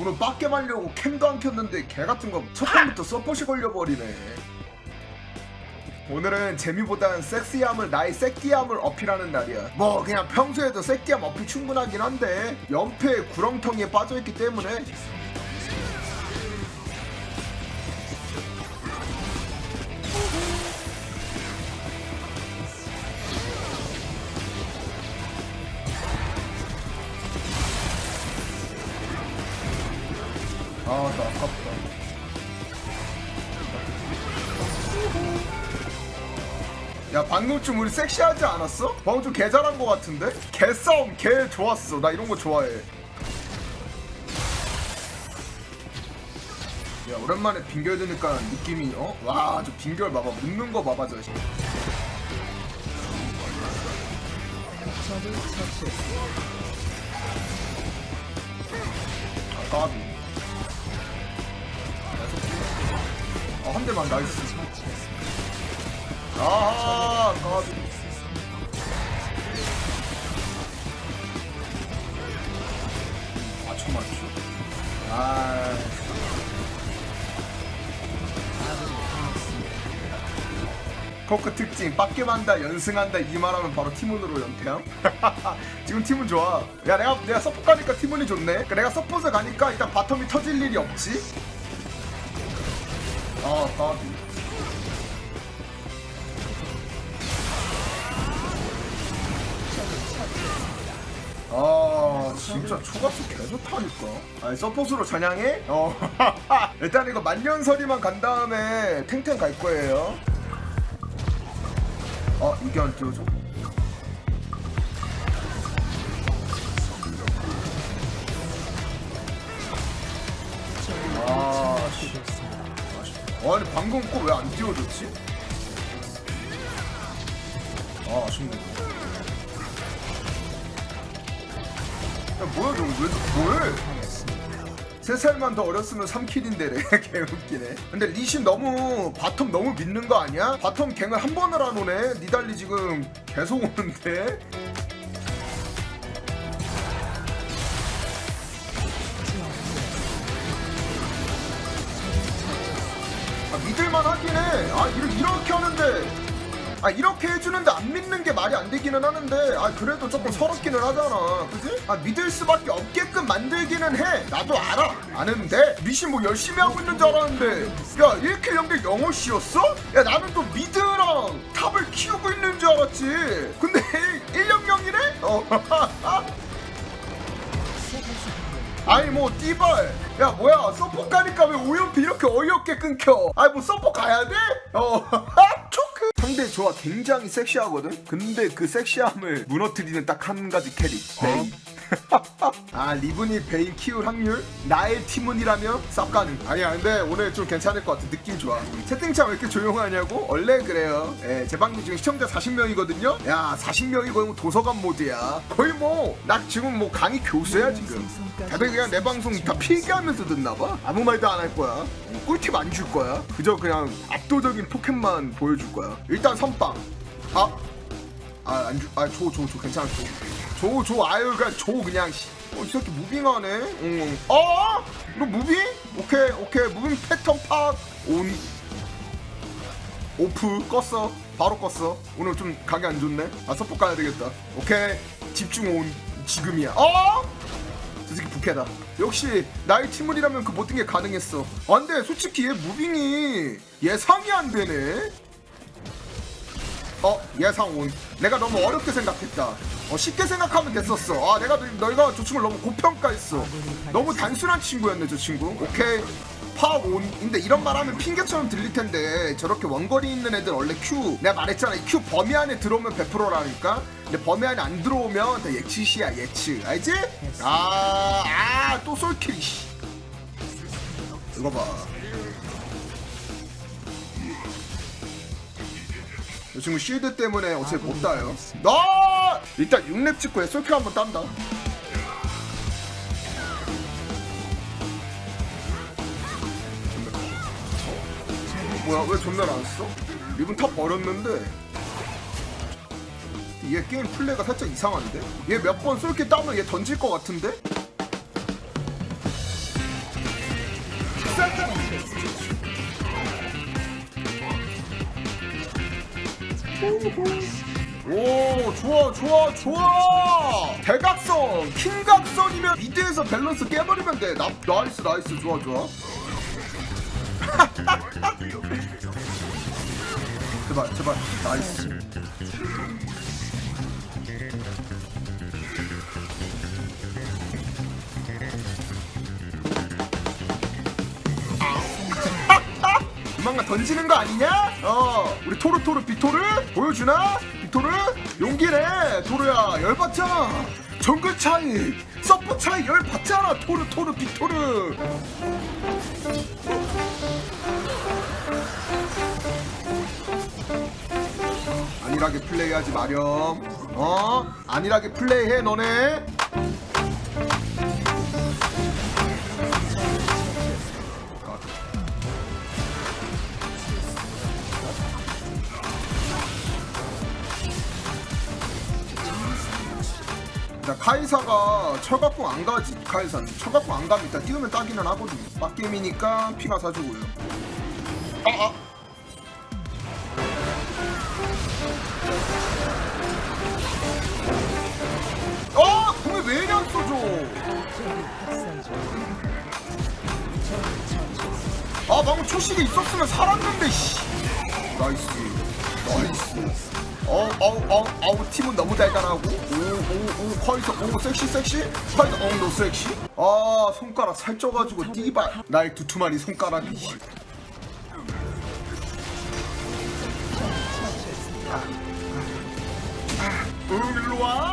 오늘 빡게 말려고 캠도 안 켰는데 개 같은 거 첫 판부터 서폿이 걸려버리네. 오늘은 재미보단 섹시함을 나의 새끼함을 어필하는 날이야. 뭐 그냥 평소에도 새끼함 어필 충분하긴 한데 연패 구렁텅이에 빠져있기 때문에 방금 좀 우리 섹시하지 않았어? 방금 좀 개 잘한 거 같은데? 개싸움 개 좋았어. 나 이런 거 좋아해. 야, 오랜만에 빙결 드니까 느낌이, 어? 와, 저 빙결 봐봐. 묻는 거 봐봐, 저. 씨. 아, 까비. 아, 한 대만 나이스. 아, 까비. 맞춰 맞춰. 아. 코크 특징 빡겜한다 연승한다 이 말하면 바로 팀원으로 연태함 지금 팀은 좋아 야 내가 내가 서포 가니까 팀원이 좋네 그러니까 내가 서포트 가니까 일단 바텀이 터질 일이 없지 아 까비 진짜 초가스 개좋다니까 아니 서폿으로 전향해? 어 일단 이거 만년설이만 간 다음에 탱탱 갈 거예요 어 이게 안 띄워줘? 아 씨. 아, 아니 방금 거 왜 안 띄워줬지? 아 아쉽네 뭐야 너왜 뭐해? 세 살만 더 어렸으면 3킬인데래 개웃기네 근데 리신 너무 바텀 너무 믿는 거 아니야? 바텀 갱을 한 번을 안 오네 니달리 지금 계속 오는데 아, 믿을만 하긴 해. 아, 이렇게 하는데. 아, 이렇게 해주는데 안 믿는 게 말이 안 되기는 하는데. 아, 그래도 조금 서럽기는 하잖아. 그지? 아, 믿을 수밖에 없게끔 만들기는 해. 나도 알아. 아는데. 미신 뭐 열심히 하고 있는 줄 알았는데. 야, 1킬 0대 0호씨였어? 야, 나는 또 미드랑 탑을 키우고 있는 줄 알았지. 근데 100이네? 어. 아니 뭐 띠발 야 뭐야 서포 가니까 왜 오연피 이렇게 어이없게 끊겨 아니 뭐 서포 가야 돼? 어 상대 조합 굉장히 섹시하거든? 근데 그 섹시함을 무너뜨리는 딱 한 가지 캐릭 베인 아 리븐이 베인 키울 확률? 나의 팀원이라면 쌉 가능. 아니야 근데 오늘 좀 괜찮을 것 같아. 느낌 좋아. 채팅창 왜 이렇게 조용하냐고? 원래 그래요. 예, 제 방송 지금 시청자 40명이거든요. 야 40명이 거의 뭐 도서관 모드야. 거의 뭐 나 지금 뭐 강의 교수야 지금. 다들 그냥 내 방송 다 필기하면서 듣나봐? 아무 말도 안 할 거야. 꿀팁 안 줄 거야. 그저 그냥 압도적인 포켓만 보여줄 거야. 일단 선빵. 아 아, 안 주, 아, 줘, 줘, 줘, 괜찮아, 줘. 줘, 줘, 아유, 그냥 줘, 그냥, 씨. 어, 이 새끼 무빙하네? 응. 어? 너 무빙? 오케이, 오케이. 무빙 패턴 팍. 온. 오프. 껐어. 바로 껐어. 오늘 좀 가게 안 좋네. 아, 서포 가야 되겠다. 오케이. 집중 온. 지금이야. 어? 저 새끼 부캐다. 역시 나의 팀원이라면 그 모든 게 가능했어. 아, 근데 솔직히 얘 무빙이 예상이 안 되네. 어 예상 온 내가 너무 어렵게 생각했다 어 쉽게 생각하면 됐었어. 아 내가 너- 너희가 저 친구를 너무 고평가했어. 너무 단순한 친구였네 저 친구. 오케이. 파온. 근데 이런 말 하면 핑계처럼 들릴 텐데 저렇게 원거리 있는 애들 원래 Q 내가 말했잖아. 이 Q 범위 안에 들어오면 100%라니까. 근데 범위 안에 안 들어오면 다 예측이야 예측 알지? 아아또 솔킬 씨. 이거 봐. 이 친구 쉴드 때문에 어차피 못 따요. 일단 6렙 찍고 솔표 한번 딴다 뭐야 왜 전날 안 써? 리본 탑 버렸는데 얘 게임 플레이가 살짝 이상한데? 얘 몇 번 쏠게 따면 얘 던질 것 같은데? 오 좋아 좋아 좋아! 대각선 킹각선이면 미드에서 밸런스 깨버리면 돼. 나, 나이스 나이스. 좋아 좋아. 제발 제발. 나이스. 조만간 던지는 거 아니냐? 어, 우리 토르토르 비토르 보여주나? 용기네, 토르야 열받잖아. 정글 차이, 서포 차이 열받잖아, 토르 토르 비토르. 안일하게 플레이하지 마렴. 어? 안일하게 플레이해 너네. 카이사가 철갑공 안 가지. 카이사는 철갑공 안 가면 일단 띄우면 따기는 하거든요. 빡게임이니까 피가 사주고요. 아아. 아! 공이 왜 이리 안 써줘? 아 방금 초식이 있었으면 살았는데 씨. 나이스. 나이스 어우 어우 어우 어우 팀은 너무 달달하고 오오오 커이서 오 섹시 섹시? 커이서 어너 섹시? 아 손가락 살쪄가지고 띠발. 나의 두툼하니 손가락이. 씨. 응 일로와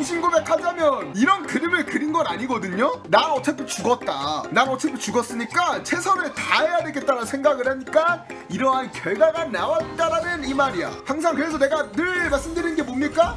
양심 고백하자면 이런 그림을 그린 건 아니거든요? 난 어차피 죽었다. 난 어차피 죽었으니까 최선을 다해야 되겠다는 생각을 하니까 이러한 결과가 나왔다라는 이 말이야. 항상 그래서 내가 늘 말씀드리는 게 뭡니까?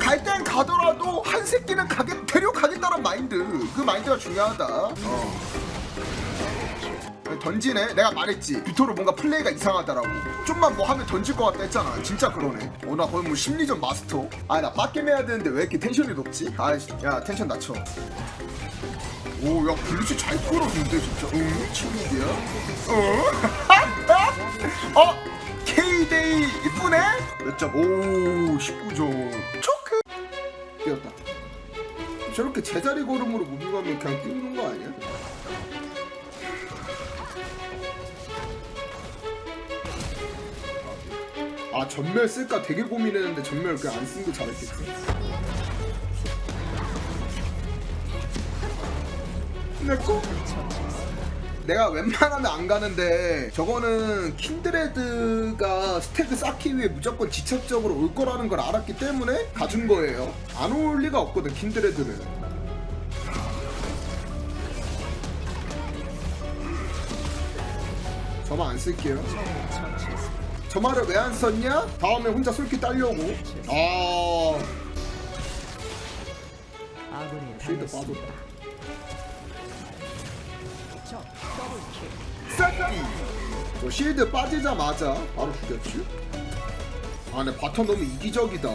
갈 땐 가더라도 한 새끼는 가게 데려가겠다는 마인드. 그 마인드가 중요하다. 어. 던지네? 내가 말했지. 뷰토로 뭔가 플레이가 이상하다라고. 좀만 뭐 하면 던질 것 같다 했잖아. 진짜 그러네. 어 나 거의 뭐 심리전 마스터. 아 나 빡겜 해야 되는데 왜 이렇게 텐션이 높지? 아야 텐션 낮춰. 오야 블리츠 잘 끌어준대 진짜. 응? 친구야? 어? 어? K데이 이쁘네? 몇 점? 오 19점. 초크! 뛰었다. 저렇게 제자리 걸음으로 무빙하면 그냥 뛰는 거 아니야? 아 전멸 쓸까 되게 고민했는데 전멸 그냥 안 쓴 거 잘했겠지? 내꺼 내가 웬만하면 안 가는데 저거는 킨드레드가 스택을 쌓기 위해 무조건 지속적으로 올 거라는 걸 알았기 때문에 가준 거예요. 안 올 리가 없거든 킨드레드는. 저만 안 쓸게요 저 말을 왜 안 썼냐? 다음에 혼자 솔깃 딸려고. 아, 아군이 쉴드 당했습니다. 빠졌다. 싹이. 저 실드 빠지자마자 바로 죽였지. 아, 근데 바텀 너무 이기적이다.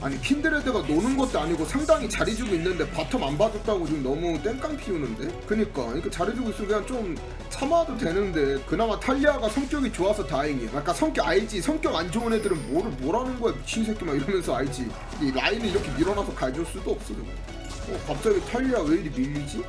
아니 킨드레드가 노는 것도 아니고 상당히 잘해주고 있는데 바텀 안 봐줬다고 지금 너무 땡깡 피우는데? 그니까 그러니까 잘해주고 있으면 그냥 좀 참아도 되는데 그나마 탈리아가 성격이 좋아서 다행이야 아까 성격 알지 성격 안 좋은 애들은 뭐를 뭐라는 거야 미친 새끼 막 이러면서 알지 이 라인을 이렇게 밀어놔서 가줄 수도 없어 그냥. 어 갑자기 탈리아 왜 이리 밀리지?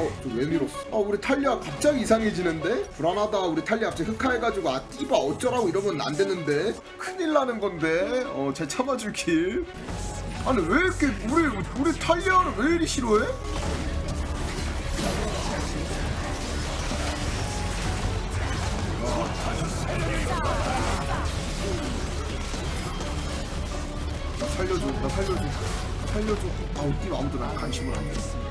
어, 저왜 밀었어? 아, 우리 탈리아 갑자기 이상해지는데? 불안하다. 우리 탈리아 갑자기 흑화해가지고, 아, 띠바 어쩌라고 이러면 안 되는데? 큰일 나는 건데? 어, 잘 참아줄 길. 아니, 왜 이렇게, 우리, 우리 탈리아를 왜 이리 싫어해? 나 살려줘, 나 살려줘. 살려줘. 아우, 띠 아무도 나 관심을 안 해.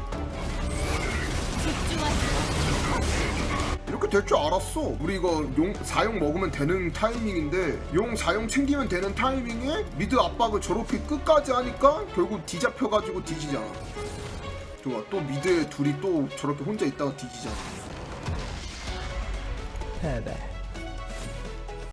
이렇게 될 줄 알았어. 우리 이거 용 4용 먹으면 되는 타이밍인데 용 4용 챙기면 되는 타이밍에 미드 압박을 저렇게 끝까지 하니까 결국 뒤잡혀가지고 뒤지잖아. 좋아. 또 미드에 둘이 또 저렇게 혼자 있다가 뒤지잖아. 패배.